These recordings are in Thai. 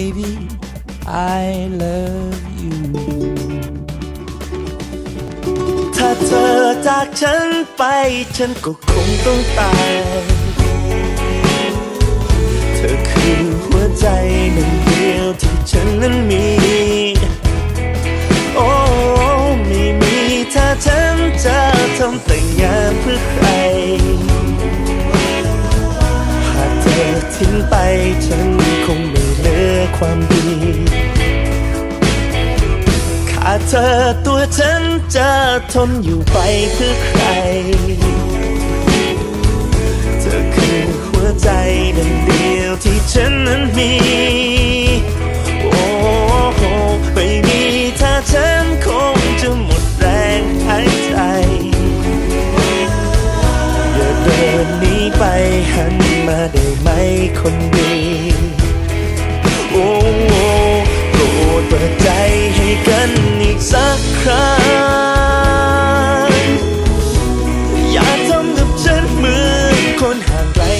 Baby I love you ถ้าเธอจากฉันไปฉันก็คงต้องตาย เธอคือหัวใจหนึ่งเดียวที่ฉันนั้นมี ความดี ขาดเธอตัวฉันจะทนอยู่ไปเพื่อใคร เธอคือหัวใจดังเดียวที่ฉันนั้นมี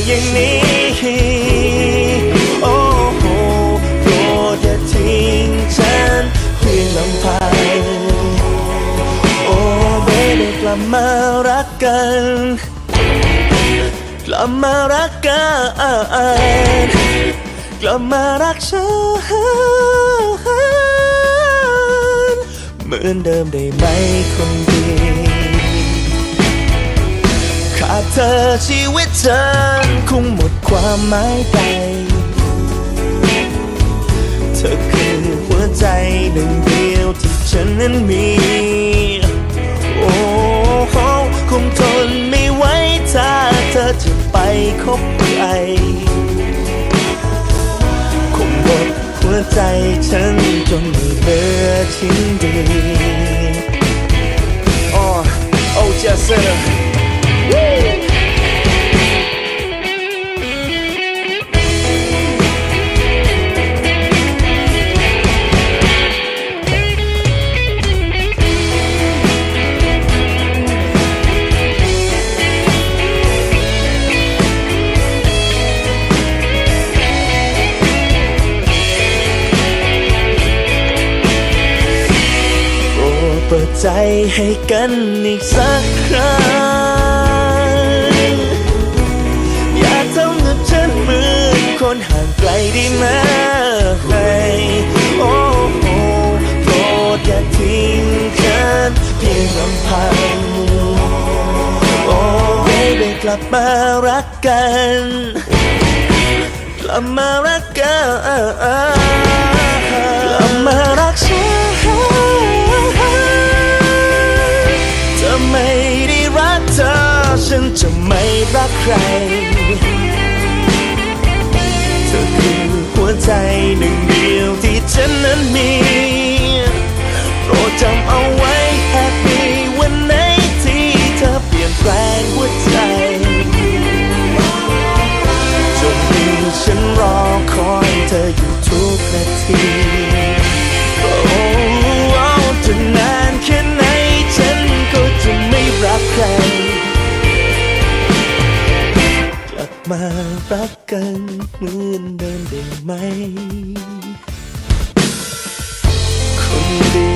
อย่างนี้ โอ้โหโปรดอย่าทิ้งฉันเพียงลำพังโอ้เบได้กลับมารักกัน กลับมารักกันกลับมารักฉันเหมือนเดิมได้ไหมคนดี ขาดเธอชีวิตฉันคงหมดความหมายไป เธอคือหัวใจหนึ่งเดียวที่ฉันนั้นมี โอ้โหคงทนไม่ไหวถ้าเธอจะไปคบใครคงหมดหัวใจฉันจนไม่เหลือชิ้นดี Oh, oh, just said โปรดเปิดใจให้กันอีกสักครั้ง นคนห่างไกลได้ไหมโอ้โหโปรดอย่าทิ้งฉันเพียงลำพังโอ้เบบี้กลับมารักกัน กลับมารักกันกลับมารักฉันถ้าไม่ได้รักเธอ ฉันจะไม่รักใคร ใจหนึ่งเดียวที่ฉันนั้นมีโปรดจำเอาไว้แฮปปี้วันไหนที่เธอเปลี่ยนแปลงหัวใจจ มารักกันเหมือนเดิมได้ไหมคนดี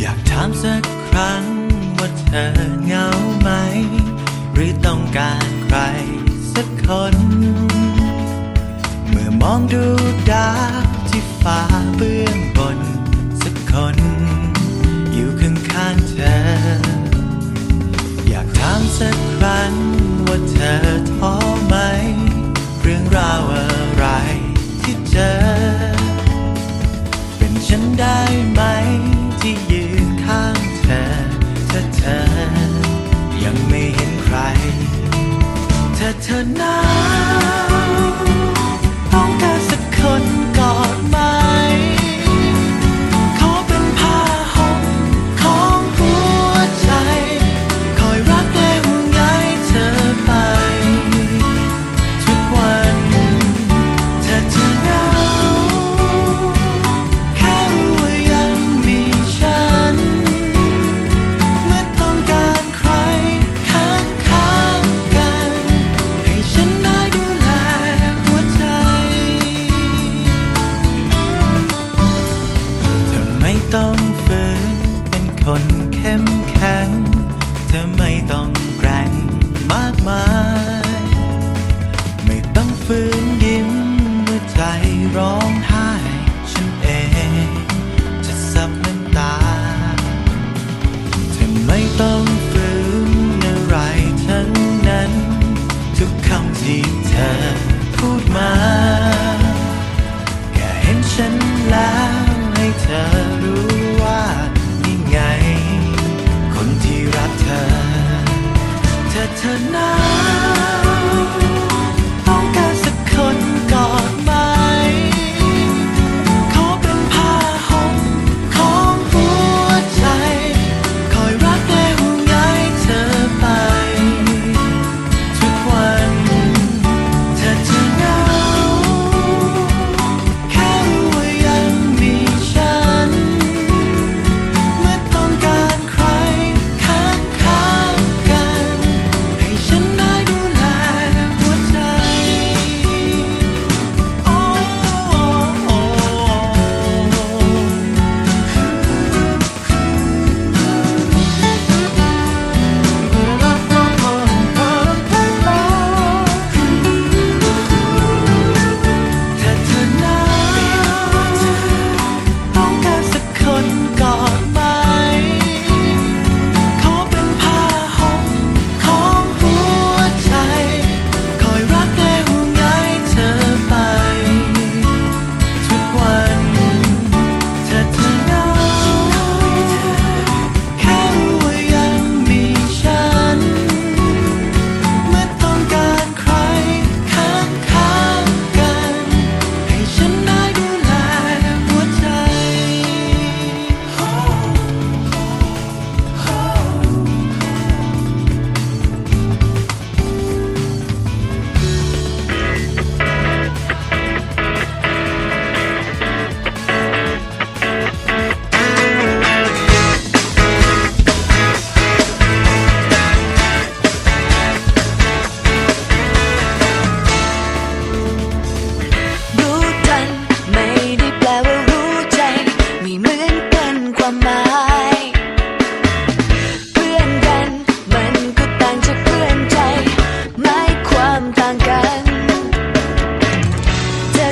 อยากถามสักครั้งว่าเธอเหงาไหม หรือต้องการ ร้องไห้ฉันเอง จะซับน้ำตา เธอไม่ต้องฝืนอะไรทั้งนั้น ทุกคำที่เธอพูดมา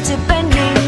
to bending